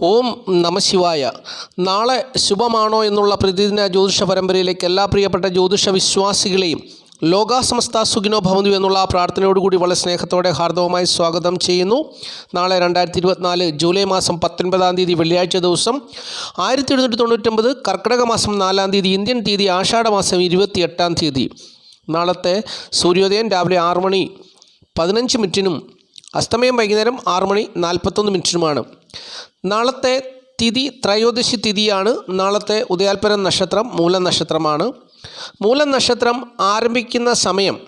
ഓം നമശിവായ നാളെ ശുഭമാണോ എന്നുള്ള പ്രതിദിന ജ്യോതിഷ പരമ്പരയിലേക്ക് എല്ലാ പ്രിയപ്പെട്ട ജ്യോതിഷ വിശ്വാസികളെയും ലോകാസമസ്ത സുഖിനോ ഭവന്തു എന്നുള്ള പ്രാർത്ഥനയോടുകൂടി വളരെ സ്നേഹത്തോടെ ഹാർദവമായി സ്വാഗതം ചെയ്യുന്നു. നാളെ രണ്ടായിരത്തി ഇരുപത്തിനാല് ജൂലൈ മാസം പത്തൊൻപതാം തീയതി വെള്ളിയാഴ്ച ദിവസം ആയിരത്തി എഴുന്നൂറ്റി തൊണ്ണൂറ്റൊമ്പത് കർക്കിടക മാസം നാലാം തീയതി ഇന്ത്യൻ തീയതി ആഷാഢ മാസം ഇരുപത്തി എട്ടാം തീയതി. നാളത്തെ സൂര്യോദയം രാവിലെ ആറ് മണി പതിനഞ്ച് മിനിറ്റിനും അസ്തമയം വൈകുന്നേരം ആറ് മണി നാൽപ്പത്തൊന്ന് മിനിറ്റിനുമാണ്. നാളത്തെ തിഥി ത്രയോദശി തിഥിയാണ്. നാളത്തെ ഉദയാൽപരം നക്ഷത്രം മൂലം നക്ഷത്രമാണ് മൂലം നക്ഷത്രം ആരംഭിക്കുന്ന സമയം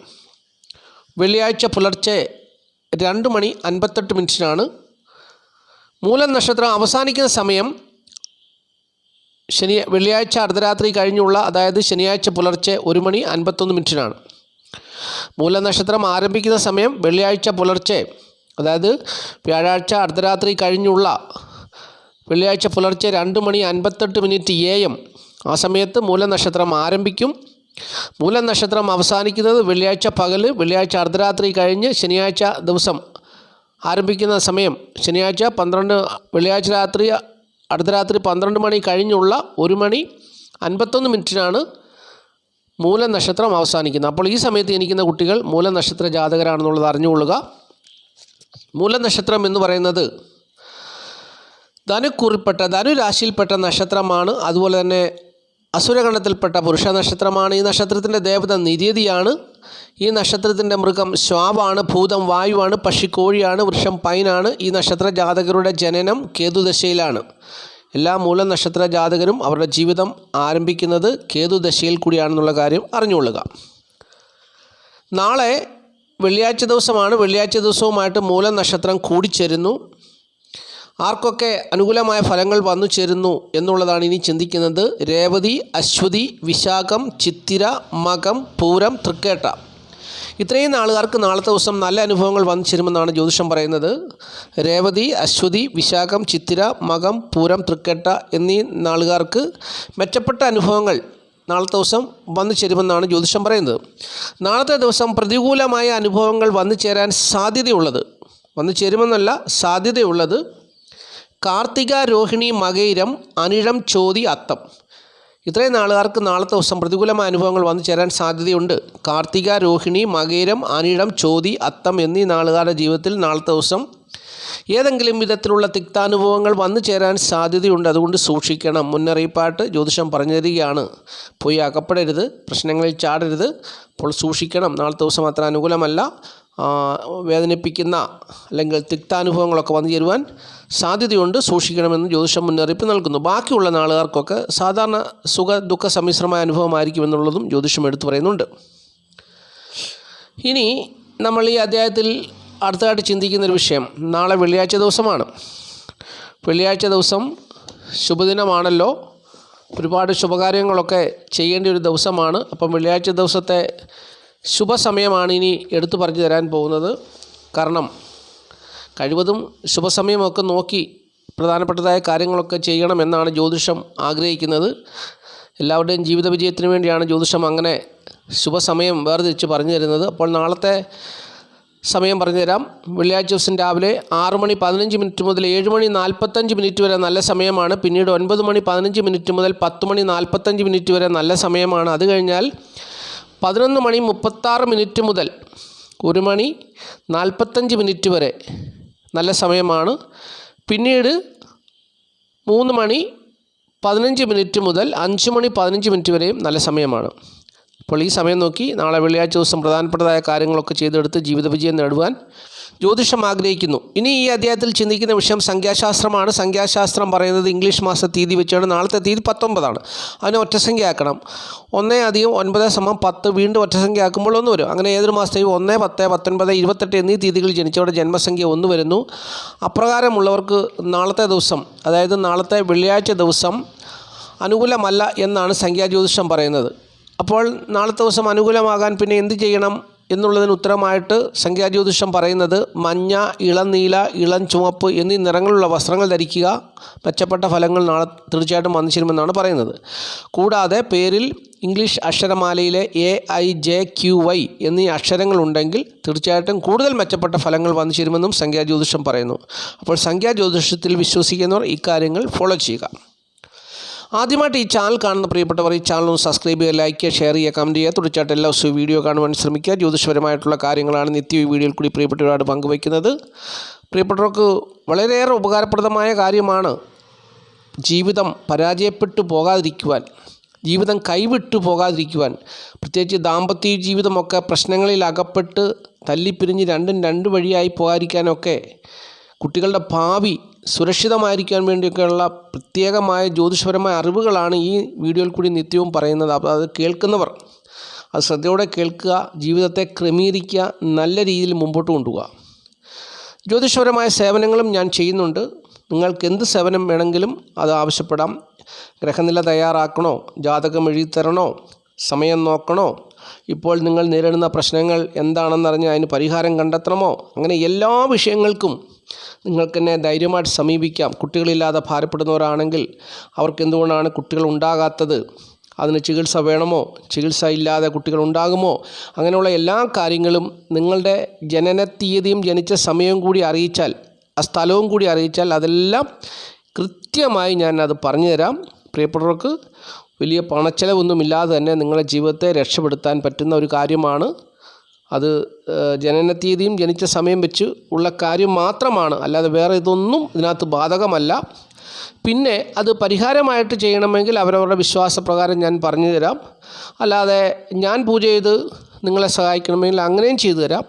വെള്ളിയാഴ്ച പുലർച്ചെ രണ്ട് മണി അൻപത്തെട്ട് മിനിറ്റിനാണ്. മൂലം നക്ഷത്രം അവസാനിക്കുന്ന സമയം ശനി വെള്ളിയാഴ്ച അർദ്ധരാത്രി കഴിഞ്ഞുള്ള അതായത് ശനിയാഴ്ച പുലർച്ചെ ഒരു മണി അൻപത്തൊന്ന് മിനിറ്റിനാണ്. മൂലനക്ഷത്രം ആരംഭിക്കുന്ന സമയം വെള്ളിയാഴ്ച പുലർച്ചെ അതായത് വ്യാഴാഴ്ച അർദ്ധരാത്രി കഴിഞ്ഞുള്ള വെള്ളിയാഴ്ച പുലർച്ചെ രണ്ട് മണി അൻപത്തെട്ട് മിനിറ്റ് എ എം. ആ സമയത്ത് മൂലനക്ഷത്രം ആരംഭിക്കും. മൂലനക്ഷത്രം അവസാനിക്കുന്നത് വെള്ളിയാഴ്ച പകൽ വെള്ളിയാഴ്ച അർദ്ധരാത്രി കഴിഞ്ഞ് ശനിയാഴ്ച ദിവസം ആരംഭിക്കുന്ന സമയം. ശനിയാഴ്ച പന്ത്രണ്ട് വെള്ളിയാഴ്ച രാത്രി അർദ്ധരാത്രി പന്ത്രണ്ട് മണി കഴിഞ്ഞുള്ള ഒരു മണി അൻപത്തൊന്ന് മിനിറ്റിനാണ് മൂലനക്ഷത്രം അവസാനിക്കുന്നത്. അപ്പോൾ ഈ സമയത്ത് ജനിക്കുന്ന കുട്ടികൾ മൂലനക്ഷത്ര ജാതകരാണെന്നുള്ളത് അറിഞ്ഞുകൊള്ളുക. മൂലനക്ഷത്രം എന്ന് പറയുന്നത് ധനുക്കുറിപ്പെട്ട ധനുരാശിയിൽപ്പെട്ട നക്ഷത്രമാണ്. അതുപോലെ തന്നെ അസുരഗണത്തിൽപ്പെട്ട പുരുഷ നക്ഷത്രമാണ്. ഈ നക്ഷത്രത്തിന്റെ ദേവത നിര്യതിയാണ് ഈ നക്ഷത്രത്തിന്റെ മൃഗം ശ്വാവാണ് ഭൂതം വായുവാണ് പക്ഷി കോഴിയാണ് വൃക്ഷം പൈനാണ്. ഈ നക്ഷത്ര ജാതകരുടെ ജനനം കേതുദശയിലാണ്. എല്ലാ മൂല നക്ഷത്ര ജാതകരും അവരുടെ ജീവിതം ആരംഭിക്കുന്നത് കേതുദശയിൽ കൂടിയാണെന്നുള്ള കാര്യം അറിഞ്ഞുകൊള്ളുക. നാളെ വെള്ളിയാഴ്ച ദിവസമാണ്. വെള്ളിയാഴ്ച ദിവസവുമായിട്ട് മൂല നക്ഷത്രം കൂടിച്ചേരുന്നു. ആർക്കൊക്കെ അനുകൂലമായ ഫലങ്ങൾ വന്നു ചേരുന്നു എന്നുള്ളതാണ് ഇനി ചിന്തിക്കുന്നത്. രേവതി അശ്വതി വിശാഖം ചിത്തിര മകം പൂരം തൃക്കേട്ട. ഇത്രയും നാളുകാർക്ക് നാളത്തെ ദിവസം നല്ല അനുഭവങ്ങൾ വന്നു ചേരുമെന്നാണ് ജ്യോതിഷം പറയുന്നത്. രേവതി അശ്വതി വിശാഖം ചിത്തിര മകം പൂരം തൃക്കേട്ട എന്നീ നാളുകാർക്ക് മെച്ചപ്പെട്ട അനുഭവങ്ങൾ നാളത്തെ ദിവസം വന്നു ചേരുമെന്നാണ് ജ്യോതിഷം പറയുന്നത്. നാളത്തെ ദിവസം പ്രതികൂലമായ അനുഭവങ്ങൾ വന്നു ചേരാൻ സാധ്യതയുള്ളത്. വന്നു ചേരുമെന്നല്ല സാധ്യതയുള്ളത് കാർത്തിക രോഹിണി മകയിരം അനിഴം ചോതി അത്തം. ഇത്രയും നാളുകാർക്ക് നാളത്തെ ദിവസം പ്രതികൂലമായ അനുഭവങ്ങൾ വന്നു ചേരാൻ സാധ്യതയുണ്ട്. കാർത്തിക രോഹിണി മകയിരം അനിഴം ചോതി അത്തം എന്നീ നാളുകാരുടെ ജീവിതത്തിൽ നാളത്തെ ദിവസം ഏതെങ്കിലും വിധത്തിലുള്ള തിക്താനുഭവങ്ങൾ വന്നു ചേരാൻ സാധ്യതയുണ്ട്. അതുകൊണ്ട് സൂക്ഷിക്കണം. മുന്നറിയിപ്പായിട്ട് ജ്യോതിഷം പറഞ്ഞു തരികയാണ്. പോയി അകപ്പെടരുത്. പ്രശ്നങ്ങളിൽ ചാടരുത്. അപ്പോൾ സൂക്ഷിക്കണം. നാളത്തെ ദിവസം അത്ര അനുകൂലമല്ല. വേദനിപ്പിക്കുന്ന അല്ലെങ്കിൽ തിക്താനുഭവങ്ങളൊക്കെ വന്നു ചേരുവാൻ സാധ്യതയുണ്ട് സൂക്ഷിക്കണമെന്ന് ജ്യോതിഷം മുന്നറിയിപ്പ് നൽകുന്നു. ബാക്കിയുള്ള നാളുകാർക്കൊക്കെ സാധാരണ സുഖ ദുഃഖ സമ്മിശ്രമായ അനുഭവമായിരിക്കുമെന്നുള്ളതും ജ്യോതിഷം എടുത്തു പറയുന്നുണ്ട്. ഇനി നമ്മൾ ഈ അധ്യായത്തിൽ അടുത്തതായിട്ട് ചിന്തിക്കുന്നൊരു വിഷയം. നാളെ വെള്ളിയാഴ്ച ദിവസമാണ്. വെള്ളിയാഴ്ച ദിവസം ശുഭദിനമാണല്ലോ. ഒരുപാട് ശുഭകാര്യങ്ങളൊക്കെ ചെയ്യേണ്ട ഒരു ദിവസമാണ്. അപ്പം വെള്ളിയാഴ്ച ദിവസത്തെ ശുഭസമയമാണ് ഇനി എടുത്തു പറഞ്ഞു തരാൻ പോകുന്നത്. കാരണം കഴിവതും ശുഭസമയമൊക്കെ നോക്കി പ്രധാനപ്പെട്ടതായ കാര്യങ്ങളൊക്കെ ചെയ്യണമെന്നാണ് ജ്യോതിഷം ആഗ്രഹിക്കുന്നത്. എല്ലാവരുടെയും ജീവിത വിജയത്തിന് വേണ്ടിയാണ് ജ്യോതിഷം അങ്ങനെ ശുഭസമയം വേർതിരിച്ച് പറഞ്ഞു തരുന്നത്. അപ്പോൾ നാളത്തെ സമയം പറഞ്ഞുതരാം വെള്ളിയാഴ്ച ദിവസം രാവിലെ ആറ് മണി പതിനഞ്ച് മിനിറ്റ് മുതൽ ഏഴ് മണി നാൽപ്പത്തഞ്ച് മിനിറ്റ് വരെ നല്ല സമയമാണ്. പിന്നീട് ഒൻപത് മണി പതിനഞ്ച് മിനിറ്റ് മുതൽ പത്ത് മണി നാൽപ്പത്തഞ്ച് മിനിറ്റ് വരെ നല്ല സമയമാണ്. അത് കഴിഞ്ഞാൽ പതിനൊന്ന് മണി മുപ്പത്താറ് മിനിറ്റ് മുതൽ ഒരു മണി നാൽപ്പത്തഞ്ച് മിനിറ്റ് വരെ നല്ല സമയമാണ്. പിന്നീട് മൂന്ന് മണി പതിനഞ്ച് മിനിറ്റ് മുതൽ അഞ്ച് മണി പതിനഞ്ച് മിനിറ്റ് വരെയും നല്ല സമയമാണ്. അപ്പോൾ ഈ സമയം നോക്കി നാളെ വെള്ളിയാഴ്ച ദിവസം പ്രധാനപ്പെട്ടതായ കാര്യങ്ങളൊക്കെ ചെയ്തെടുത്ത് ജീവിത വിജയം നേടുവാൻ ജ്യോതിഷം ആഗ്രഹിക്കുന്നു. ഇനി ഈ അധ്യായത്തിൽ ചിന്തിക്കുന്ന വിഷയം സംഖ്യാശാസ്ത്രമാണ്. സംഖ്യാശാസ്ത്രം പറയുന്നത് ഇംഗ്ലീഷ് മാസ തീയതി വെച്ചാണ്. നാളത്തെ തീയതി പത്തൊമ്പതാണ്. അതിനെ ഒറ്റസംഖ്യ ആക്കണം. ഒന്നേ അധികം ഒൻപത് സമം പത്ത് വീണ്ടും ഒറ്റസംഖ്യ ആക്കുമ്പോൾ ഒന്ന് വരും. അങ്ങനെ ഏതൊരു മാസത്തെയും ഒന്ന് പത്ത് പത്തൊൻപത് ഇരുപത്തെട്ട് എന്നീ തീയതികളിൽ ജനിച്ചവരുടെ ജന്മസംഖ്യ ഒന്ന് വരുന്നു. അപ്രകാരമുള്ളവർക്ക് നാളത്തെ ദിവസം അതായത് നാളത്തെ വെള്ളിയാഴ്ച ദിവസം അനുകൂലമല്ല എന്നാണ് സംഖ്യാജ്യോതിഷം പറയുന്നത്. അപ്പോൾ നാളത്തെ ദിവസം അനുകൂലമാകാൻ പിന്നെ എന്ത് ചെയ്യണം? എന്നുള്ളതിന് ഉത്തരമായിട്ട് സംഖ്യാജ്യോതിഷം പറയുന്നത് മഞ്ഞ ഇളം നീല ഇളം ചുവപ്പ് എന്നീ നിറങ്ങളുള്ള വസ്ത്രങ്ങൾ ധരിക്കുക മെച്ചപ്പെട്ട ഫലങ്ങൾ നാളെ തീർച്ചയായിട്ടും വന്നിച്ചിരുമെന്നാണ് പറയുന്നത്. കൂടാതെ പേരിൽ English അക്ഷരമാലയിലെ A I J Q Y എന്നീ അക്ഷരങ്ങൾ ഉണ്ടെങ്കിൽ തീർച്ചയായിട്ടും കൂടുതൽ മെച്ചപ്പെട്ട ഫലങ്ങൾ വന്നു ചേരുമെന്നും സംഖ്യാജ്യോതിഷം പറയുന്നു. അപ്പോൾ സംഖ്യാജ്യോതിഷത്തിൽ വിശ്വസിക്കുന്നവർ ഇക്കാര്യങ്ങൾ ഫോളോ ചെയ്യുക. ആദ്യമായിട്ട് ഈ ചാനൽ കാണുന്ന പ്രിയപ്പെട്ടവർ ഈ ചാനൽ ഒന്ന് സബ്സ്ക്രൈബ് ചെയ്യുക ലൈക്ക് ചെയ്യുക ഷെയർ ചെയ്യുക കമന്റ് ചെയ്യുക. തുടർച്ചയായിട്ട് എല്ലാ ദിവസവും വീഡിയോ കാണുവാൻ ശ്രമിക്കുക. ജ്യോതിഷപരമായിട്ടുള്ള കാര്യങ്ങളാണ് നിത്യ ഈ വീഡിയോയിൽ കൂടി പ്രിയപ്പെട്ടവരോട് പങ്കുവയ്ക്കുന്നത്. പ്രിയപ്പെട്ടവർക്ക് വളരെയേറെ ഉപകാരപ്രദമായ കാര്യമാണ് ജീവിതം പരാജയപ്പെട്ടു പോകാതിരിക്കുവാൻ ജീവിതം കൈവിട്ടു പോകാതിരിക്കുവാൻ. പ്രത്യേകിച്ച് ദാമ്പത്യ ജീവിതമൊക്കെ പ്രശ്നങ്ങളിൽ അകപ്പെട്ട് തല്ലിപ്പിരിഞ്ഞ് രണ്ടും രണ്ട് വഴിയായി പോകാതിരിക്കാനൊക്കെ കുട്ടികളുടെ ഭാവി സുരക്ഷിതമായിരിക്കാൻ വേണ്ടിയൊക്കെയുള്ള പ്രത്യേകമായ ജ്യോതിഷപരമായ അറിവുകളാണ് ഈ വീഡിയോയിൽ കൂടി നിത്യവും പറയുന്നത്. അപ്പോൾ അത് കേൾക്കുന്നവർ അത് ശ്രദ്ധയോടെ കേൾക്കുക ജീവിതത്തെ ക്രമീകരിക്കുക നല്ല രീതിയിൽ മുമ്പോട്ട് കൊണ്ടുപോകുക ജ്യോതിഷപരമായ സേവനങ്ങളും ഞാൻ ചെയ്യുന്നുണ്ട്. നിങ്ങൾക്ക് എന്ത് സേവനം വേണമെങ്കിലും അത് ആവശ്യപ്പെടാം. ഗ്രഹനില തയ്യാറാക്കണോ? ജാതകം എഴുതിത്തരണോ സമയം നോക്കണോ? ഇപ്പോൾ നിങ്ങൾ നേരിടുന്ന പ്രശ്നങ്ങൾ എന്താണെന്നറിഞ്ഞ് അതിന് പരിഹാരം കണ്ടെത്തണമോ? അങ്ങനെ എല്ലാ വിഷയങ്ങൾക്കും നിങ്ങൾക്ക് എന്നെ ധൈര്യമായിട്ട് സമീപിക്കാം. കുട്ടികളില്ലാതെ ഭാരപ്പെടുന്നവരാണെങ്കിൽ അവർക്ക് എന്തുകൊണ്ടാണ് കുട്ടികൾ ഉണ്ടാകാത്തത് അതിന് ചികിത്സ വേണമോ? ചികിത്സ ഇല്ലാതെ കുട്ടികൾ ഉണ്ടാകുമോ അങ്ങനെയുള്ള എല്ലാ കാര്യങ്ങളും നിങ്ങളുടെ ജനന തീയതിയും ജനിച്ച സമയവും കൂടി അറിയിച്ചാൽ ആ സ്ഥലവും കൂടി അറിയിച്ചാൽ അതെല്ലാം കൃത്യമായി ഞാൻ അത് പറഞ്ഞു തരാം പ്രിയപ്പെട്ടവർക്ക് വലിയ പണച്ചെലവൊന്നുമില്ലാതെ തന്നെ നിങ്ങളുടെ ജീവിതത്തെ രക്ഷപ്പെടുത്താൻ പറ്റുന്ന ഒരു കാര്യമാണ് അത് ജനനത്തീയതിയും ജനന തീയതിയും ജനിച്ച സമയം വെച്ച് ഉള്ള കാര്യം മാത്രമാണ്. അല്ലാതെ വേറെ ഇതൊന്നും ഇതിനകത്ത് ബാധകമല്ല. പിന്നെ അത് പരിഹാരമായിട്ട് ചെയ്യണമെങ്കിൽ അവരവരുടെ വിശ്വാസപ്രകാരം ഞാൻ പറഞ്ഞു തരാം. അല്ലാതെ ഞാൻ പൂജ ചെയ്ത് നിങ്ങളെ സഹായിക്കണമെങ്കിൽ അങ്ങനെയും ചെയ്തു തരാം.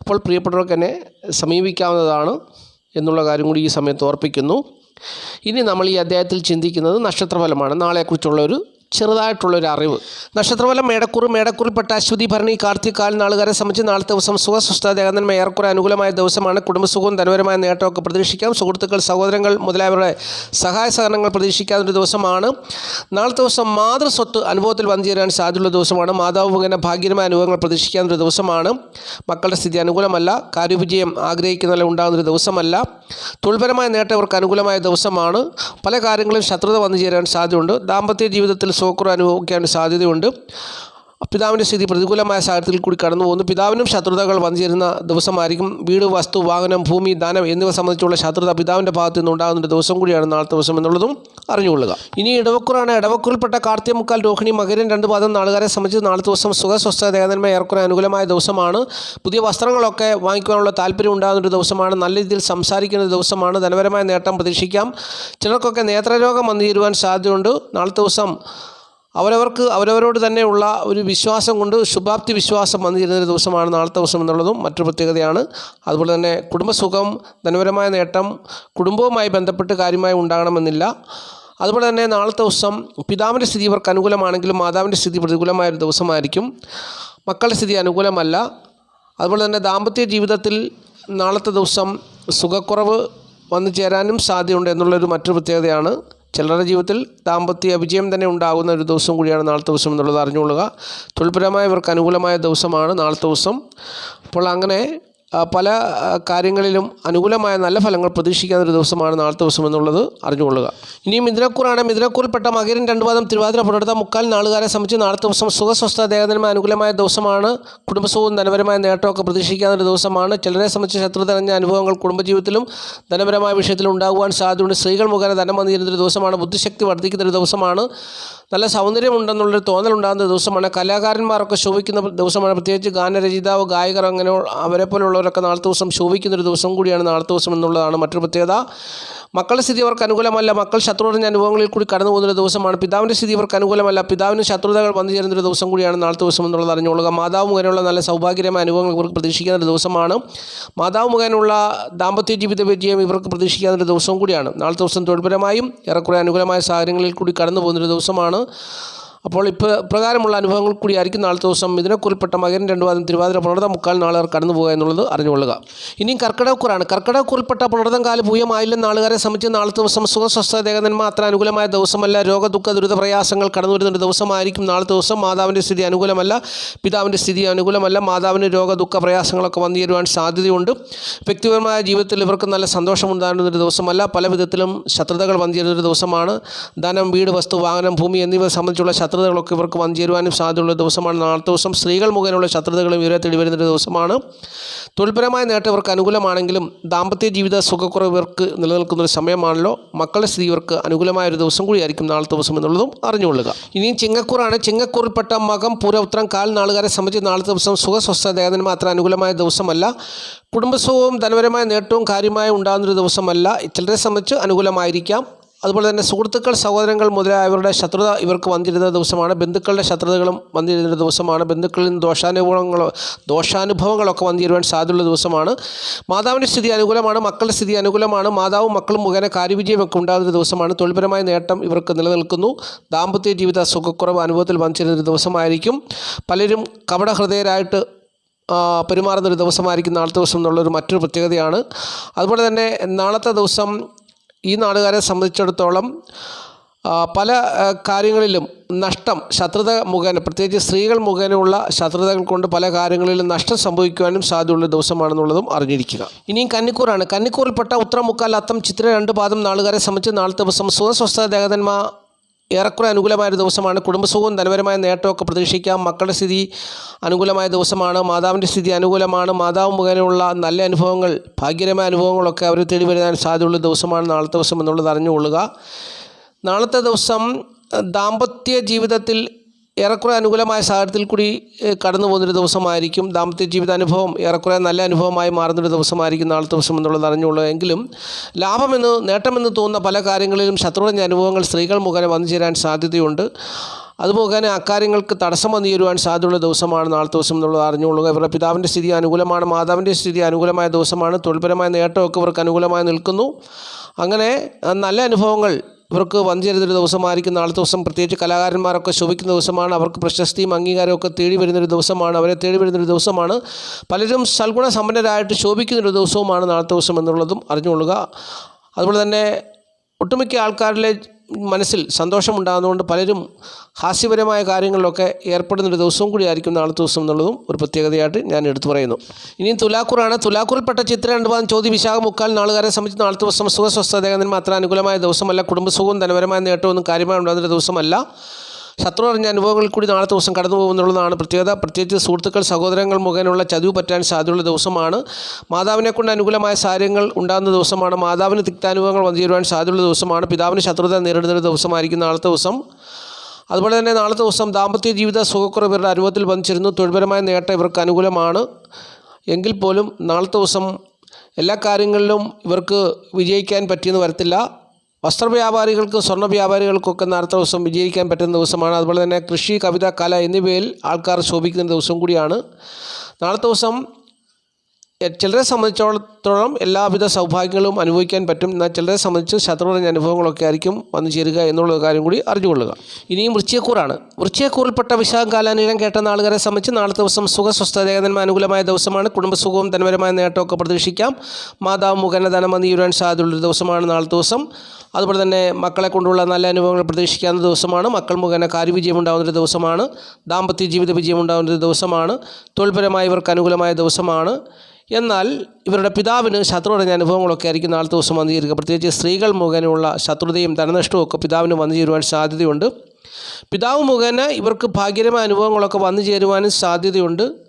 അപ്പോൾ പ്രിയപ്പെട്ടവർക്ക് എന്നെ സമീപിക്കാവുന്നതാണ് എന്നുള്ള കാര്യം കൂടി ഈ സമയത്ത് ഓർപ്പിക്കുന്നു. ഇനി നമ്മൾ ഈ അധ്യായത്തിൽ ചിന്തിക്കുന്നത് നക്ഷത്രഫലമാണ്. നാളെക്കുറിച്ചുള്ള ഒരു ചെറുതായിട്ടുള്ളൊരു അറിവ് നക്ഷത്രഫലം മേടക്കുറി മേടക്കൂറിൽപ്പെട്ട അശ്വതി ഭരണി കാർത്തികാൽ നാളുകാരെ സംബന്ധിച്ച് നാളത്തെ ദിവസം സുഖസ്വസ്ഥ ദേഹനന്മ ഏറെക്കുറെ അനുകൂലമായ ദിവസമാണ്. കുടുംബസുഖവും ധനപരമായ നേട്ടമൊക്കെ പ്രതീക്ഷിക്കാം. സുഹൃത്തുക്കൾ സഹോദരങ്ങൾ മുതലായവരുടെ സഹായ സഹകരണങ്ങൾ പ്രതീക്ഷിക്കാവുന്ന ഒരു ദിവസമാണ്. നാളത്തെ ദിവസം മാതൃസ്വത്ത് അനുഭവത്തിൽ വന്നു ചേരാൻ സാധ്യതയുള്ള ദിവസമാണ്. മാതാവ് മുഖേന ഭാഗ്യമായ അനുഭവങ്ങൾ പ്രതീക്ഷിക്കാവുന്ന ഒരു ദിവസമാണ്. മക്കളുടെ സ്ഥിതി അനുകൂലമല്ല. കാര്യവിജയം ആഗ്രഹിക്കുന്ന പോലെ ഉണ്ടാകുന്ന ഒരു ദിവസമല്ല. തൊഴിൽപരമായ നേട്ടം ഇവർക്ക് അനുകൂലമായ ദിവസമാണ്. പല കാര്യങ്ങളും ശത്രുത വന്നു ചേരാൻ സാധ്യതയുണ്ട്. ദാമ്പത്യ ജീവിതത്തിൽ സോക്കുറ അനുഭവിക്കാൻ സാധ്യതയുണ്ട്. പിതാവിന്റെ സ്ഥിതി പ്രതികൂലമായ സാഹചര്യത്തിൽ കൂടി കടന്നു പോകുന്നു. പിതാവിനും ശത്രുതകൾ വന്നു ചേരുന്ന ദിവസമായിരിക്കും. വീട് വസ്തു വാഹനം ഭൂമി ദാനം എന്നിവ സംബന്ധിച്ചുള്ള ശത്രുത പിതാവിന്റെ ഭാഗത്തു നിന്ന് ഉണ്ടാകുന്ന ദിവസം കൂടിയാണ് നാളത്തെ ദിവസം എന്നുള്ളതും അറിഞ്ഞുകൊള്ളുക. ഇനി ഇടവക്കുറാണ്. ഇടവക്കുറിൽപ്പെട്ട കാർത്തിക മുക്കാൽ രോഹിണി മകരൻ രണ്ട് പാദം നാളുകാരെ സംബന്ധിച്ച് നാളത്തെ ദിവസം സുഖസ്വസ്ഥ ദേഹനന്മ ഏറെക്കുറെ അനുകൂലമായ ദിവസമാണ്. പുതിയ വസ്ത്രങ്ങളൊക്കെ വാങ്ങിക്കുവാനുള്ള താല്പര്യം ഉണ്ടാകുന്ന ഒരു ദിവസമാണ്. നല്ല രീതിയിൽ സംസാരിക്കുന്ന ദിവസമാണ്. ധനപരമായ നേട്ടം പ്രതീക്ഷിക്കാം. ചിലർക്കൊക്കെ നേത്രരോഗം വന്നു തീരുവാൻ സാധ്യതയുണ്ട്. നാളത്തെ ദിവസം അവരവർക്ക് അവരവരോട് തന്നെയുള്ള ഒരു വിശ്വാസം കൊണ്ട് ശുഭാപ്തി വിശ്വാസം വന്നിരുന്ന ഒരു ദിവസമാണ് നാളത്തെ ദിവസം എന്നുള്ളതും മറ്റൊരു പ്രത്യേകതയാണ്. അതുപോലെ തന്നെ കുടുംബസുഖം ധനപരമായ നേട്ടം കുടുംബവുമായി ബന്ധപ്പെട്ട് കാര്യമായി ഉണ്ടാകണമെന്നില്ല. അതുപോലെ തന്നെ നാളത്തെ ദിവസം പിതാവിന്റെ സ്ഥിതി ഇവർക്ക് അനുകൂലമാണെങ്കിലും മാതാവിന്റെ സ്ഥിതി പ്രതികൂലമായ ഒരു ദിവസമായിരിക്കും. മക്കളുടെ സ്ഥിതി അനുകൂലമല്ല. അതുപോലെ തന്നെ ദാമ്പത്യ ജീവിതത്തിൽ നാളത്തെ ദിവസം സുഖക്കുറവ് വന്നു ചേരാനും സാധ്യതയുണ്ട് എന്നുള്ളൊരു മറ്റൊരു പ്രത്യേകതയാണ്. ചിലരുടെ ജീവിതത്തിൽ ദാമ്പത്യ വിജയം തന്നെ ഉണ്ടാകുന്ന ഒരു ദിവസം കൂടിയാണ് നാളത്തെ ദിവസം എന്നുള്ളത് അറിഞ്ഞുകൊള്ളുക. തൊഴിൽപരമായ ഇവർക്ക് അനുകൂലമായ ദിവസമാണ് നാളത്തെ ദിവസം. അപ്പോൾ അങ്ങനെ പല കാര്യങ്ങളിലും അനുകൂലമായ നല്ല ഫലങ്ങൾ പ്രതീക്ഷിക്കാവുന്ന ഒരു ദിവസമാണ് നാളത്തെ ദിവസം എന്നുള്ളത് അറിഞ്ഞുകൊള്ളുക. ഇനിയും മിഥുനക്കൂറാണ്. മിഥുനക്കൂറിൽപ്പെട്ട മകരൻ രണ്ടുപാദം തിരുവാതിര പുലർത്ത മുക്കാൽ നാളുകാരെ സംബന്ധിച്ച് നാളത്തെ ദിവസം സുഖസ്വസ്ഥ ദേഹനമായ അനുകൂലമായ ദിവസമാണ്. കുടുംബസുഖവും ധനപരമായ നേട്ടമൊക്കെ പ്രതീക്ഷിക്കാവുന്ന ഒരു ദിവസമാണ്. ചിലരെ സംബന്ധിച്ച് ശത്രു തെരഞ്ഞ അനുഭവങ്ങൾ കുടുംബജീവിതത്തിലും ധനപരമായ വിഷയത്തിലും ഉണ്ടാകുവാൻ സാധ്യതയുണ്ട്. സ്ത്രീകൾ മുഖേന ധനം വന്നിരുന്നൊരു ദിവസമാണ്. ബുദ്ധിശക്തി വർദ്ധിക്കുന്ന ഒരു ദിവസമാണ്. നല്ല സൗന്ദര്യമുണ്ടെന്നുള്ളൊരു തോന്നലുണ്ടാകുന്ന ദിവസമാണ്. കലാകാരന്മാരൊക്കെ ശോഭിക്കുന്ന ദിവസമാണ്. പ്രത്യേകിച്ച് ഗാനരചയിതാവ് ഗായകർ അങ്ങനെ അവരെ പോലുള്ളവരൊക്കെ നാളത്തെ ദിവസം ശോഭിക്കുന്നൊരു ദിവസം കൂടിയാണ് നാളത്തെ ദിവസം എന്നുള്ളതാണ് മറ്റൊരു പ്രത്യേകത. മക്കളുടെ സ്ഥിതി അവർക്ക് അനുകൂലമല്ല. മക്കൾ ശത്രുവിന്റെ അനുഭവങ്ങളിൽ കൂടി കടന്നു പോകുന്ന ഒരു ദിവസമാണ്. പിതാവിന്റെ സ്ഥിതി അവർക്ക് അനുകൂലമല്ല. പിതാവിന് ശത്രുതകൾ വന്നു ചേരുന്ന ഒരു ദിവസം കൂടിയാണ് നാളത്തെ ദിവസം എന്നുള്ളത് അറിഞ്ഞുകൊള്ളുക. മാതാവ് മുഖേനയുള്ള നല്ല സൗഭാഗ്യമായ അനുഭവങ്ങൾ ഇവർക്ക് പ്രതീക്ഷിക്കുന്ന ഒരു ദിവസമാണ്. മാതാവ് മുഖേനുള്ള ദാമ്പത്യ ജീവിത വിജയം ഇവർക്ക് പ്രതീക്ഷിക്കാവുന്ന ഒരു ദിവസവും കൂടിയാണ്. നാളത്തെ ദിവസം തൊഴിൽപരമായും ഏറെക്കുറെ അനുകൂലമായ സാഹചര്യങ്ങളിൽ കൂടി കടന്നു പോകുന്നൊരു ദിവസമാണ്. അപ്പോൾ ഇപ്പോൾ പ്രകാരമുള്ള അനുഭവങ്ങൾ കൂടിയായിരിക്കും നാളത്തെ ദിവസം. ഇതിനെക്കുറിൽപ്പെട്ട മകൻ രണ്ടു വാദം തിരുവാതിര പുണർതം മുക്കാൽ നാളുകാർ കടന്നു പോകുക എന്നുള്ളത് അറിഞ്ഞുകൊള്ളുക. ഇനിയും കർക്കിടകക്കുറാണ്. കർക്കിടകക്കുറിൽപ്പെട്ട പുണർതം കാല ഭൂയമായില്ല നാളുകാരെ സംബന്ധിച്ച് നാളത്തെ ദിവസം സുഖസ്വസ്ഥ ദേഹനന്മ അത്ര അനുകൂലമായ ദിവസമല്ല. രോഗദുഃഖ ദുരിത പ്രയാസങ്ങൾ കടന്നു വരുന്ന ഒരു ദിവസമായിരിക്കും നാളത്തെ ദിവസം. മാതാവിന്റെ സ്ഥിതി അനുകൂലമല്ല. പിതാവിന്റെ സ്ഥിതി അനുകൂലമല്ല. മാതാവിന് രോഗദുഃഖ പ്രയാസങ്ങളൊക്കെ വന്നു ചേരുവാൻ സാധ്യതയുണ്ട്. വ്യക്തിപരമായ ജീവിതത്തിൽ ഇവർക്ക് നല്ല സന്തോഷമുണ്ടാകുന്നൊരു ദിവസമല്ല. പല വിധത്തിലും ശത്രുതകൾ വന്നു ചേരുന്ന ഒരു ദിവസമാണ്. ധനം വീട് വസ്തു വാഹനം ഭൂമി എന്നിവ സംബന്ധിച്ചുള്ള ശത്രുത ശത്രുതകളൊക്കെ ഇവർക്ക് വന്നു ചേരുവാനും സാധ്യതയുള്ള ദിവസമാണ്. നാളത്തെ ദിവസം സ്ത്രീകൾ മുഖേനയുള്ള ശത്രുതകളും ഇവരെ തേടി വരുന്നൊരു ദിവസമാണ്. തൊഴിൽപരമായ നേട്ടം ഇവർക്ക് അനുകൂലമാണെങ്കിലും ദാമ്പത്യ ജീവിത സുഖക്കുറവ് ഇവർക്ക് നിലനിൽക്കുന്ന ഒരു സമയമാണല്ലോ. മക്കളുടെ സ്ഥിതി ഇവർക്ക് അനുകൂലമായ ഒരു ദിവസം കൂടിയായിരിക്കും നാളത്തെ ദിവസം എന്നുള്ളതും അറിഞ്ഞുകൊള്ളുക. ഇനിയും ചിങ്ങക്കൂറാണ്. ചിങ്ങക്കൂറിൽപ്പെട്ട മകം പൂര ഉത്രം കാൽ നാളുകാരെ സംബന്ധിച്ച് നാളത്തെ ദിവസം സുഖസ്വസ്ഥ ദേഹത്തിന് മാത്രം അനുകൂലമായ ദിവസമല്ല. കുടുംബസുഖവും ധനപരമായ നേട്ടവും കാര്യമായി ഉണ്ടാകുന്നൊരു ദിവസമല്ല. ചിലരെ സംബന്ധിച്ച് അനുകൂലമായിരിക്കാം. അതുപോലെ തന്നെ സുഹൃത്തുക്കൾ സഹോദരങ്ങൾ മുതലായവരുടെ ശത്രുത ഇവർക്ക് വന്നിരുന്ന ദിവസമാണ്. ബന്ധുക്കളുടെ ശത്രുതകളും വന്നിരുന്ന ദിവസമാണ്. ബന്ധുക്കളിൽ നിന്ന് ദോഷാനുഭവങ്ങളോ ദോഷാനുഭവങ്ങളൊക്കെ വന്നിരുവാൻ സാധ്യതയുള്ള ദിവസമാണ്. മാതാവിന്റെ സ്ഥിതി അനുകൂലമാണ് മക്കളുടെ സ്ഥിതി അനുകൂലമാണ്. മാതാവും മക്കളും മുഖേന കാര്യവിജയമൊക്കെ ഉണ്ടാകുന്ന ദിവസമാണ്. തൊഴിൽപരമായ നേട്ടം ഇവർക്ക് നിലനിൽക്കുന്നു. ദാമ്പത്യ ജീവിത സുഖക്കുറവ് അനുഭവത്തിൽ വന്നിരുന്ന ഒരു ദിവസമായിരിക്കും. പലരും കപടഹൃദയരായിട്ട് ആ, പെരുമാറുന്നൊരു ദിവസമായിരിക്കും നാളത്തെ ദിവസം എന്നുള്ളൊരു മറ്റൊരു പ്രത്യേകതയാണ്. അതുപോലെ തന്നെ നാളത്തെ ദിവസം ഈ നാടുകാരെ സംബന്ധിച്ചിടത്തോളം പല കാര്യങ്ങളിലും നഷ്ടം ശത്രുത മുഖേന പ്രത്യേകിച്ച് സ്ത്രീകൾ മുഖേനയുള്ള ശത്രുതകൾ കൊണ്ട് പല കാര്യങ്ങളിലും നഷ്ടം സംഭവിക്കുവാനും സാധ്യതയുള്ള ദിവസമാണെന്നുള്ളതും അറിഞ്ഞിരിക്കുക. ഇനിയും കന്നിക്കൂറാണ്. കന്നിക്കൂറിൽപ്പെട്ട ഉത്തരമുക്കാൽ അത്തം ചിത്ര രണ്ട് പാദം നാളുകാരെ സംബന്ധിച്ച് നാളത്തെ ദിവസം സുഖസ്വസ്ഥ ദേഹതന്മാ ഏറെക്കുറെ അനുകൂലമായ ഒരു ദിവസമാണ്. കുടുംബസുഖവും ധനപരമായ നേട്ടമൊക്കെ പ്രതീക്ഷിക്കാം. മക്കളുടെ സ്ഥിതി അനുകൂലമായ ദിവസമാണ്. മാതാവിന്റെ സ്ഥിതി അനുകൂലമാണ്. മാതാവ് മുഖേനയുള്ള നല്ല അനുഭവങ്ങൾ ഭാഗ്യകരമായ അനുഭവങ്ങളൊക്കെ അവർ തേടി വരുന്ന സാധ്യതയുള്ള ദിവസമാണ് നാളത്തെ ദിവസം എന്നുള്ളത് അറിഞ്ഞുകൊള്ളുക. നാളത്തെ ദിവസം ദാമ്പത്യ ജീവിതത്തിൽ ഏറെക്കുറെ അനുകൂലമായ സാഹചര്യത്തിൽ കൂടി കടന്നു പോകുന്നൊരു ദിവസമായിരിക്കും. ദാമ്പത്യ ജീവിതാനുഭവം ഏറെക്കുറെ നല്ല അനുഭവമായി മാറുന്നൊരു ദിവസമായിരിക്കും നാളെ ദിവസം എന്നുള്ളത് അറിഞ്ഞുള്ളൂ. എങ്കിലും ലാഭമെന്ന് നേട്ടമെന്ന് തോന്നുന്ന പല കാര്യങ്ങളിലും ശത്രുവിന്റെ അനുഭവങ്ങൾ സ്ത്രീകൾ മുഖേന വന്നു ചേരാൻ സാധ്യതയുണ്ട്. അതുപോലെ അക്കാര്യങ്ങൾക്ക് തടസ്സം വന്നു ചേരുവാൻ സാധ്യതയുള്ള ദിവസമാണ് നാളത്തെ ദിവസം എന്നുള്ളത് അറിഞ്ഞുകൊള്ളുക ഇവരുടെ പിതാവിന്റെ സ്ഥിതി അനുകൂലമാണ് മാതാവിന്റെ സ്ഥിതി അനുകൂലമായ ദിവസമാണ്. തൊഴിൽപരമായ നേട്ടമൊക്കെ ഇവർക്ക് അനുകൂലമായി നിൽക്കുന്നു. അങ്ങനെ നല്ല അനുഭവങ്ങൾ ഇവർക്ക് വന്നു ചേരുന്നൊരു ദിവസമായിരിക്കും നാളത്തെ ദിവസം പ്രത്യേകിച്ച് കലാകാരന്മാരൊക്കെ ശോഭിക്കുന്ന ദിവസമാണ്. അവർക്ക് പ്രശസ്തിയും അംഗീകാരമൊക്കെ തേടി വരുന്നൊരു ദിവസമാണ്. അവരെ തേടി വരുന്നൊരു ദിവസമാണ്. പലരും സൽഗുണ സമ്പന്നരായിട്ട് ശോഭിക്കുന്നൊരു ദിവസവുമാണ് നാളത്തെ ദിവസം എന്നുള്ളതും അറിഞ്ഞുകൊള്ളുക. അതുപോലെ തന്നെ ഒട്ടുമിക്ക ആൾക്കാരിലെ മനസ്സിൽ സന്തോഷമുണ്ടാകുന്നതുകൊണ്ട് പലരും ഹാസ്യപരമായ കാര്യങ്ങളിലൊക്കെ ഏർപ്പെടുന്നൊരു ദിവസവും കൂടി ആയിരിക്കും നാളത്തെ ദിവസം എന്നുള്ളതും ഒരു പ്രത്യേകതയായിട്ട് ഞാൻ എടുത്തു പറയുന്നു. ഇനി തുലാക്കൂറാണ് തുലാക്കൂറിൽപ്പെട്ട ചിത്ര രണ്ടുപാദം ചോദ്യം വിശാഖ മുക്കാൽ നാളുകാരെ സംബന്ധിച്ച് നാളത്തെ ദിവസം സുഖസ്വസ്ഥതേകത്തിന് മാത്രം അനുകൂലമായ ദിവസമല്ല. കുടുംബസുഖവും ധനപരമായ നേട്ടമൊന്നും കാര്യമായി ഉണ്ടാകുന്ന ദിവസമല്ല. ശത്രു അറിഞ്ഞ അനുഭവങ്ങളിൽ കൂടി നാളെ ദിവസം കടന്നു പോകുമെന്നുള്ളതാണ് പ്രത്യേകത. പ്രത്യേകിച്ച് സുഹൃത്തുക്കൾ സഹോദരങ്ങൾ മുഖേനയുള്ള ചതിവ് പറ്റാൻ സാധ്യതയുള്ള ദിവസമാണ്. മാതാവിനെ കൊണ്ട് അനുകൂലമായ സാഹചര്യങ്ങൾ ഉണ്ടാകുന്ന ദിവസമാണ്. മാതാവിന് തിക്താനുഭവങ്ങൾ വന്നു ചേരുവാൻ സാധ്യതയുള്ള ദിവസമാണ്. പിതാവിന് ശത്രുത നേരിടുന്ന ദിവസമായിരിക്കും നാളത്തെ ദിവസം. അതുപോലെ തന്നെ നാളത്തെ ദിവസം ദാമ്പത്യ ജീവിത സുഖക്കുറവ് ഇവരുടെ അനുഭവത്തിൽ വന്നിച്ചിരുന്നു തൊഴിൽപരമായ നേട്ടം ഇവർക്ക് അനുകൂലമാണ്. എങ്കിൽ പോലും നാളത്തെ ദിവസം എല്ലാ കാര്യങ്ങളിലും ഇവർക്ക് വിജയിക്കാൻ പറ്റിയെന്ന് വരത്തില്ല. വസ്ത്ര വ്യാപാരികൾക്കും സ്വർണ വ്യാപാരികൾക്കൊക്കെ നാളത്തെ ദിവസം വിജയിക്കാൻ പറ്റുന്ന ദിവസമാണ്. അതുപോലെ തന്നെ കൃഷി കവിത കല എന്നിവയിൽ ആൾക്കാർ ശോഭിക്കുന്ന ദിവസം കൂടിയാണ്. നാളത്തെ ദിവസം ചിലരെ സംബന്ധിച്ചിടത്തോളം എല്ലാവിധ സൗഭാഗ്യങ്ങളും അനുഭവിക്കാൻ പറ്റും. എന്നാൽ ചിലരെ സംബന്ധിച്ച് ശത്രുവിന്റെ അനുഭവങ്ങളൊക്കെ ആയിരിക്കും വന്നു ചേരുക എന്നുള്ള കാര്യം കൂടി അറിഞ്ഞുകൊള്ളുക. ഇനിയും വൃശ്ചിയക്കൂറാണ് വൃശ്ചിയക്കൂറിൽപ്പെട്ട വിശാഖം കാലാനുകൂലം കേട്ട നാളുകാരെ സംബന്ധിച്ച് നാളത്തെ ദിവസം സുഖസ്വസ്ഥതേകന്മാർ അനുകൂലമായ ദിവസമാണ്. കുടുംബസുഖവും ധനപരമായ നേട്ടമൊക്കെ പ്രതീക്ഷിക്കാം. മാതാവ് മുഖേന ധനം വന്നു ചേരുവാൻ സാധ്യതയുള്ളൊരു ദിവസമാണ് നാളത്തെ ദിവസം. അതുപോലെ തന്നെ മക്കളെ കൊണ്ടുള്ള നല്ല അനുഭവങ്ങൾ പ്രതീക്ഷിക്കാവുന്ന ദിവസമാണ്. മക്കൾ മുഖേന കാര്യവിജയം ഉണ്ടാകുന്നൊരു ദിവസമാണ്. ദാമ്പത്യ ജീവിത വിജയം ഉണ്ടാകുന്നൊരു ദിവസമാണ് തൊഴിൽപരമായവർക്ക് അനുകൂലമായ ദിവസമാണ്. എന്നാൽ ഇവരുടെ പിതാവിന് ശത്രു അടഞ്ഞ അനുഭവങ്ങളൊക്കെ ആയിരിക്കും നാളത്തെ ദിവസം വന്നു ചേരുക പ്രത്യേകിച്ച് സ്ത്രീകൾ മുഖേനയുള്ള ശത്രുതയും ധനനഷ്ടവും ഒക്കെ പിതാവിന് വന്നു ചേരുവാൻ സാധ്യതയുണ്ട്. പിതാവ് മുഖേന ഇവർക്ക് ഭാഗ്യകരമായ അനുഭവങ്ങളൊക്കെ വന്നു ചേരുവാനും സാധ്യതയുണ്ട്.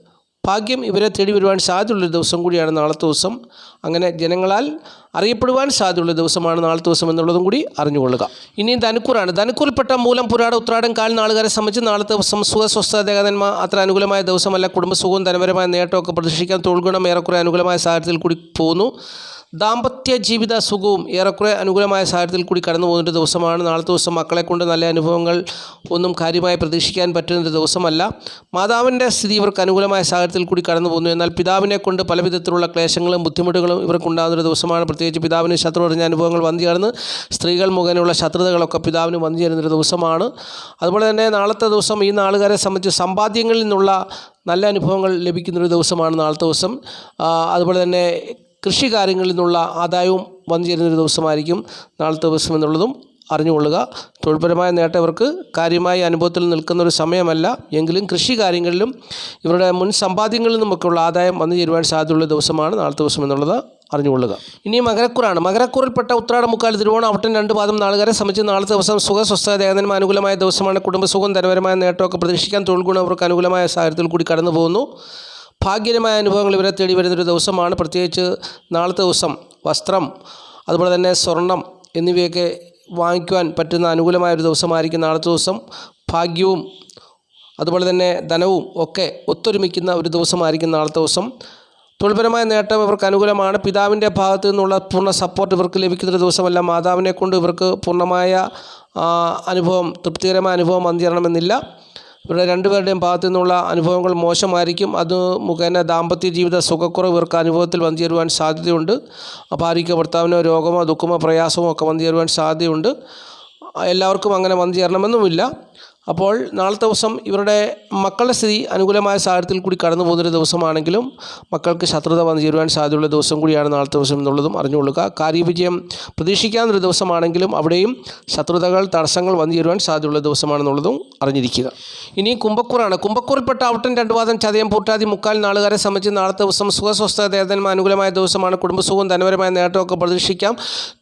ഭാഗ്യം ഇവരെ തേടി വരുവാൻ സാധ്യതയുള്ള ദിവസം കൂടിയാണ് നാളത്തെ ദിവസം. അങ്ങനെ ജനങ്ങളാൽ അറിയപ്പെടുവാൻ സാധ്യതയുള്ള ദിവസമാണ് നാളത്തെ ദിവസം എന്നുള്ളതും കൂടി അറിഞ്ഞുകൊള്ളുക. ഇനിയും ധനുക്കൂറാണ്. ധനുക്കൂറിൽപ്പെട്ട മൂലം പുരാട ഉത്രാടം കാൽ നാളുകാരെ സംബന്ധിച്ച് നാളത്തെ ദിവസം സുഖസ്വസ്ഥതേകന്മാർ അത്ര അനുകൂലമായ ദിവസമല്ല. കുടുംബസുഖവും ധനപരമായ നേട്ടമൊക്കെ പ്രതീക്ഷിക്കാൻ തൊഴിൽഗുണം ഏറെക്കുറെ അനുകൂലമായ സാഹചര്യത്തിൽ കൂടി പോകുന്നു. ദാമ്പത്യ ജീവിത സുഖവും ഏറെക്കുറെ അനുകൂലമായ സാഹചര്യത്തിൽ കൂടി കടന്നു പോകുന്ന ദിവസമാണ്. നാളത്തെ ദിവസം മക്കളെ കൊണ്ട് നല്ല അനുഭവങ്ങൾ ഒന്നും കാര്യമായി പ്രതീക്ഷിക്കാൻ പറ്റുന്ന ദിവസമല്ല. മാതാവിന്റെ സ്ഥിതി ഇവർക്ക് അനുകൂലമായ സാഹചര്യത്തിൽ കൂടി കടന്നു പോകുന്നു. എന്നാൽ പിതാവിനെ കൊണ്ട് പല വിധത്തിലുള്ള ക്ലേശങ്ങളും ബുദ്ധിമുട്ടുകളും ഇവർക്കുണ്ടാകുന്ന ഒരു ദിവസമാണ്. പ്രത്യേകിച്ച് പിതാവിന് ശത്രു പറഞ്ഞ അനുഭവങ്ങൾ വന്നു ചേർന്ന് സ്ത്രീകൾ മുഖേനയുള്ള ശത്രുതകളൊക്കെ പിതാവിന് വന്നു ചേരുന്നൊരു ദിവസമാണ്. അതുപോലെ തന്നെ നാളത്തെ ദിവസം ഈ നാളുകാരെ സംബന്ധിച്ച് സമ്പാദ്യങ്ങളിൽ നിന്നുള്ള നല്ല അനുഭവങ്ങൾ ലഭിക്കുന്നൊരു ദിവസമാണ് നാളത്തെ ദിവസം. അതുപോലെ തന്നെ കൃഷി കാര്യങ്ങളിൽ നിന്നുള്ള ആദായവും വന്നു ചേരുന്നൊരു ദിവസമായിരിക്കും നാളത്തെ ദിവസം എന്നുള്ളതും അറിഞ്ഞുകൊള്ളുക. തൊഴിൽപരമായ നേട്ടം ഇവർക്ക് കാര്യമായ അനുഭവത്തിൽ നിൽക്കുന്ന ഒരു സമയമല്ല. എങ്കിലും കൃഷി കാര്യങ്ങളിലും ഇവരുടെ മുൻ സമ്പാദ്യങ്ങളിൽ നിന്നുമൊക്കെയുള്ള ആദായം വന്നു ചേരുവാൻ സാധ്യതയുള്ള ദിവസമാണ് നാളത്തെ ദിവസം എന്നുള്ളത് അറിഞ്ഞുകൊള്ളുക. ഇനി മകരക്കുറാണ്. മകരക്കുറിൽപ്പെട്ട ഉത്രാട മുക്കാൽ തിരുവോണം അവട്ടൻ രണ്ട് പാദം നാളുകാരെ സംബന്ധിച്ച് നാളത്തെ ദിവസം സുഖ സ്വസ്ഥ ദേവനും അനുകൂലമായ ദിവസമാണ്. കുടുംബസുഖം ധനപരമായ നേട്ടമൊക്കെ പ്രതീക്ഷിക്കാൻ തൊഴിൽ ഗുണം അവർക്ക് അനുകൂലമായ സാഹചര്യത്തിൽ കൂടി കടന്നു പോകുന്നു ഭാഗ്യകരമായ അനുഭവങ്ങൾ ഇവരെ തേടി വരുന്നൊരു ദിവസമാണ്. പ്രത്യേകിച്ച് നാളത്തെ ദിവസം വസ്ത്രം അതുപോലെ തന്നെ സ്വർണം എന്നിവയൊക്കെ വാങ്ങിക്കുവാൻ പറ്റുന്ന അനുകൂലമായ ഒരു ദിവസമായിരിക്കും നാളത്തെ ദിവസം. ഭാഗ്യവും അതുപോലെ തന്നെ ധനവും ഒക്കെ ഒത്തൊരുമിക്കുന്ന ഒരു ദിവസമായിരിക്കും നാളത്തെ ദിവസം. തൊഴിൽപരമായ നേട്ടം ഇവർക്ക് അനുകൂലമാണ്. പിതാവിന്റെ ഭാഗത്തു നിന്നുള്ള പൂർണ സപ്പോർട്ട് ഇവർക്ക് ലഭിക്കുന്നൊരു ദിവസമല്ല. മാതാവിനെ കൊണ്ട് ഇവർക്ക് പൂർണമായ അനുഭവം തൃപ്തികരമായ അനുഭവം വന്നു ചേരണമെന്നില്ല ഇവരുടെ രണ്ടുപേരുടെയും ഭാഗത്തു നിന്നുള്ള അനുഭവങ്ങൾ മോശമായിരിക്കും. അത് മുഖേന ദാമ്പത്യ ജീവിത സുഖക്കുറവ് ഇവർക്ക് അനുഭവത്തിൽ വന്നു ചേരുവാൻ സാധ്യതയുണ്ട്. ഭാര്യയ്ക്ക് ഭർത്താവിനോ രോഗമോ ദുഃഖമോ പ്രയാസമോ ഒക്കെ വന്നു ചേരുവാൻ സാധ്യതയുണ്ട്. എല്ലാവർക്കും അങ്ങനെ വന്നു ചേരണമെന്നുമില്ല. അപ്പോൾ നാളത്തെ ദിവസം ഇവരുടെ മക്കളുടെ സ്ഥിതി അനുകൂലമായ സാഹചര്യത്തിൽ കൂടി കടന്നു പോകുന്നൊരു ദിവസമാണെങ്കിലും മക്കൾക്ക് ശത്രുത വന്നു ചേരുവാൻ സാധ്യതയുള്ള ദിവസം കൂടിയാണ് നാളത്തെ ദിവസം എന്നുള്ളതും അറിഞ്ഞുകൊള്ളുക. കാര്യവിജയം പ്രതീക്ഷിക്കാവുന്നൊരു ദിവസമാണെങ്കിലും അവിടെയും ശത്രുതകൾ തടസ്സങ്ങൾ വന്നു ചേരുവാൻ സാധ്യതയുള്ള ദിവസമാണെന്നുള്ളതും അറിഞ്ഞിരിക്കുക. ഇനി കുംഭക്കൂറാണ്. കുംഭക്കൂറിൽപ്പെട്ട ഔട്ടൻ രണ്ട് വാദം ചതയം പൂട്ടാതി മുക്കാൽ നാളുകാരെ സംബന്ധിച്ച് നാളത്തെ ദിവസം സുഖസ്വസ്ഥ ദേവതന്മാർ അനുകൂലമായ ദിവസമാണ്. കുടുംബസുഖവും ധനപരമായ നേട്ടമൊക്കെ പ്രതീക്ഷിക്കാം.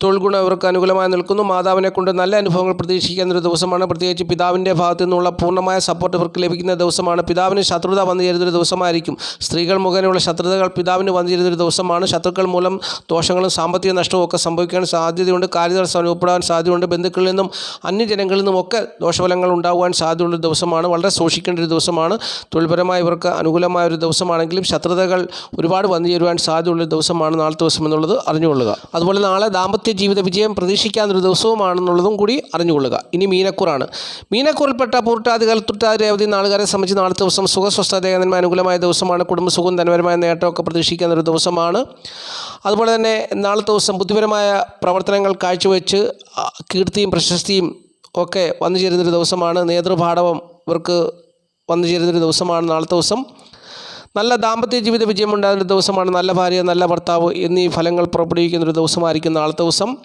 തൊഴിൽ ഗുണം ഇവർക്ക് അനുകൂലമായി നിൽക്കുന്നു. മാതാവിനെ കൊണ്ട് നല്ല അനുഭവങ്ങൾ പ്രതീക്ഷിക്കുന്ന ഒരു ദിവസമാണ്. പ്രത്യേകിച്ച് പിതാവിന്റെ ഭാഗത്തു നിന്നുള്ള പൂർണമായ സപ്പോർട്ട് ഇവർക്ക് ലഭിക്കുന്ന ദിവസമാണ്. പിതാവിന് ശത്രുത വന്നു ചേരുന്നൊരു ദിവസമായിരിക്കും. സ്ത്രീകൾ മുഖേനയുള്ള ശത്രുതകൾ പിതാവിന് വന്നു ചേരുന്നൊരു ദിവസമാണ്. ശത്രുക്കൾ മൂലം ദോഷങ്ങളും സാമ്പത്തിക നഷ്ടവും ഒക്കെ സംഭവിക്കാൻ സാധ്യതയുണ്ട്. കാര്യതടസ്സം അനുഭവപ്പെടാൻ സാധ്യതയുണ്ട്. ബന്ധുക്കളിൽ നിന്നും അന്യജനങ്ങളിൽ നിന്നും ഒക്കെ ദോഷഫലങ്ങൾ ഉണ്ടാകുവാൻ സാധ്യതയുള്ള ദിവസമാണ്. വളരെ സൂക്ഷിക്കേണ്ട ഒരു ദിവസമാണ്. തൊഴിൽപരമായി ഇവർക്ക് അനുകൂലമായ ഒരു ദിവസമാണെങ്കിലും ശത്രുതകൾ ഒരുപാട് വന്നു ചേരുവാൻ സാധ്യതയുള്ള ദിവസമാണ് നാളത്തെ ദിവസം എന്നുള്ളത് അറിഞ്ഞുകൊള്ളുക. അതുപോലെ നാളെ ദാമ്പത്യ ജീവിത വിജയം പ്രതീക്ഷിക്കാൻ പ്രതീക്ഷിക്കാവുന്നൊരു ദിവസവുമാണെന്നുള്ളതും കൂടി അറിഞ്ഞുകൊള്ളുക. ഇനി മീനക്കൂറാണ്. മീനക്കൂറിൽപ്പെട്ട പൂർട്ടാദികൾ തുട്ടാതി രേവതി നാളുകാരെ സംബന്ധിച്ച് നാളത്തെ ദിവസം സുഖസ്വസ്ഥതേകന്മാർ അനുകൂലമായ ദിവസമാണ്. കുടുംബസുഖവും ധനപരമായ നേട്ടമൊക്കെ പ്രതീക്ഷിക്കുന്ന ഒരു ദിവസമാണ്. അതുപോലെ തന്നെ നാളത്തെ ദിവസം ബുദ്ധിപരമായ പ്രവർത്തനങ്ങൾ കാഴ്ചവെച്ച് കീർത്തിയും പ്രശസ്തിയും ഒക്കെ വന്നു ചേരുന്നൊരു ദിവസമാണ്. നേതൃപാഠവം ഇവർക്ക് വന്നു ചേരുന്നൊരു ദിവസമാണ് നാളത്തെ ദിവസം. നല്ല ദാമ്പത്യ ജീവിത വിജയം ഉണ്ടാകുന്ന ദിവസമാണ് നല്ല ഭാര്യ നല്ല ഭർത്താവ് എന്നീ ഫലങ്ങൾ പുറപ്പെടുവിക്കുന്ന ഒരു ദിവസമായിരിക്കും നാളത്തെ ദിവസം.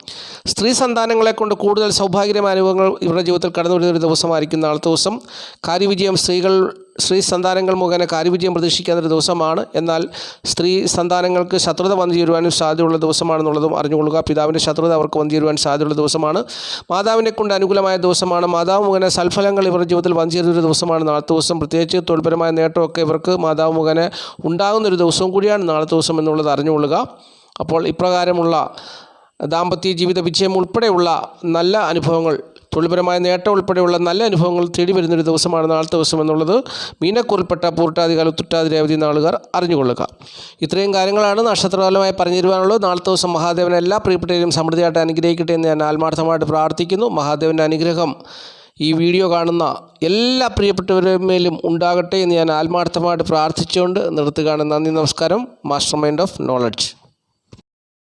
സ്ത്രീ സന്താനങ്ങളെ കൊണ്ട് കൂടുതൽ സൗഭാഗ്യമായ അനുഭവങ്ങൾ ഇവരുടെ ജീവിതത്തിൽ കടന്നു വരുന്ന ഒരു ദിവസമായിരിക്കും നാളത്തെ ദിവസം. കാര്യവിജയം സ്ത്രീകൾ സ്ത്രീ സന്താനങ്ങൾ മുഖേന കാര്യവിജയം പ്രതീക്ഷിക്കുന്ന ഒരു ദിവസമാണ്. എന്നാൽ സ്ത്രീ സന്താനങ്ങൾക്ക് ശത്രുത വന്നു ചേരുവാനും സാധ്യതയുള്ള ദിവസമാണെന്നുള്ളതും അറിഞ്ഞുകൊള്ളുക. പിതാവിന്റെ ശത്രുത അവർക്ക് വന്നു ചേരുവാൻ സാധ്യതയുള്ള ദിവസമാണ്. മാതാവിനെ കൊണ്ട് അനുകൂലമായ ദിവസമാണ്. മാതാവ് മുഖേന സൽഫലങ്ങൾ ഇവരുടെ ജീവിതത്തിൽ വന്നു ചേരുന്ന ഒരു ദിവസമാണ്. നാളത്തെ ദിവസം പ്രത്യേകിച്ച് തൊഴിൽപരമായ നേട്ടമൊക്കെ ഇവർക്ക് മാതാവ് മുഖേന ഉണ്ടാകുന്ന ഒരു ദിവസവും കൂടിയാണ് നാളത്തെ ദിവസം എന്നുള്ളത് അറിഞ്ഞുകൊള്ളുക. അപ്പോൾ ഇപ്രകാരമുള്ള ദാമ്പത്യ ജീവിത വിജയം ഉൾപ്പെടെയുള്ള നല്ല അനുഭവങ്ങൾ തൊഴിൽപരമായ നേട്ടം ഉൾപ്പെടെയുള്ള നല്ല അനുഭവങ്ങൾ തേടി വരുന്നൊരു ദിവസമാണ് നാളത്തെ ദിവസം എന്നുള്ളത് മീനക്കുറിൽപ്പെട്ട പൂർട്ടാതികാല തുട്ടാതി രേവതി നാളുകാർ അറിഞ്ഞുകൊള്ളുക. ഇത്രയും കാര്യങ്ങളാണ് നക്ഷത്രകാലമായി പറഞ്ഞു തരുവാനുള്ളത് നാളത്തെ ദിവസം മഹാദേവൻ എല്ലാ പ്രിയപ്പെട്ടവരും സമൃദ്ധിയായിട്ട് അനുഗ്രഹിക്കട്ടെ എന്ന് ഞാൻ ആത്മാർത്ഥമായിട്ട് പ്രാർത്ഥിക്കുന്നു. മഹാദേവന്റെ അനുഗ്രഹം ഈ വീഡിയോ കാണുന്ന എല്ലാ പ്രിയപ്പെട്ടവരുടെ മേലും ഉണ്ടാകട്ടെ എന്ന് ഞാൻ ആത്മാർത്ഥമായിട്ട് പ്രാർത്ഥിച്ചുകൊണ്ട് നിർത്തുകയാണ്. നന്ദി നമസ്കാരം. Master mind of knowledge.